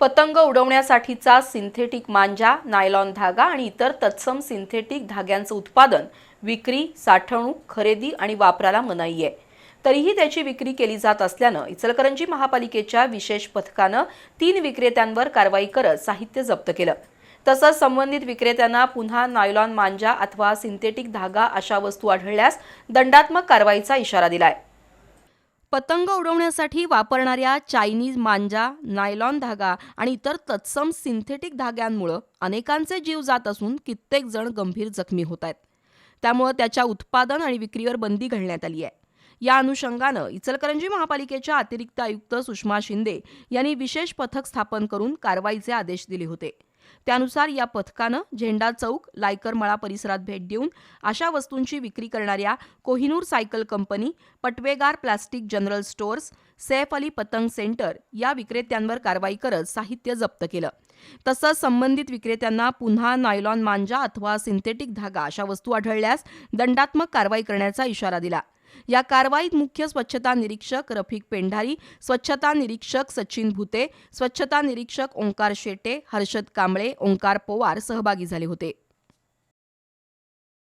पतंग उडवण्यासाठीचा सिंथेटिक मांजा नायलॉन धागा आणि इतर तत्सम सिंथेटिक धाग्यांचं उत्पादन विक्री साठवणूक खरेदी आणि वापराला मनाई आहे. तरीही त्याची विक्री केली जात असल्यानं इचलकरंजी महापालिकेच्या विशेष पथकानं तीन विक्रेत्यांवर कारवाई करत साहित्य जप्त केलं. तसंच संबंधित विक्रेत्यांना पुन्हा नायलॉन मांजा अथवा सिंथेटिक धागा अशा वस्तू आढळल्यास दंडात्मक कारवाईचा इशारा दिलाय. पतंग उडवण्यासाठी वापरणाऱ्या चायनीज मांजा नायलॉन धागा आणि इतर तत्सम सिंथेटिक धाग्यांमुळं अनेकांचे जीव जात असून कित्येक जण गंभीर जखमी होत आहेत. त्यामुळं त्याच्या उत्पादन आणि विक्रीवर बंदी घालण्यात आली आहे. या अनुषंगानं इचलकरंजी महापालिकेच्या अतिरिक्त आयुक्त सुषमा शिंदे यांनी विशेष पथक स्थापन करून कारवाईचे आदेश दिले होते. त्यानुसार या पथकानं झेंडा चौक लायकर मळा परिसरात भेट देऊन अशा वस्तूंची विक्री करणाऱ्या Kohinoor cycle company Patvegar plastic general stores Saif Ali पतंग सेंटर या विक्रेत्यांवर कारवाई करत साहित्य जप्त केलं. तसंच संबंधित विक्रेत्यांना पुन्हा नायलॉन मांजा अथवा सिंथेटिक धागा अशा वस्तू आढळल्यास दंडात्मक कारवाई करण्याचा इशारा दिला. या कारवाईत मुख्य स्वच्छता निरीक्षक रफिक पेंढारी स्वच्छता निरीक्षक सचिन भुते स्वच्छता निरीक्षक ओंकार शेटे हर्षद कांबळे ओंकार पवार सहभागी झाले होते.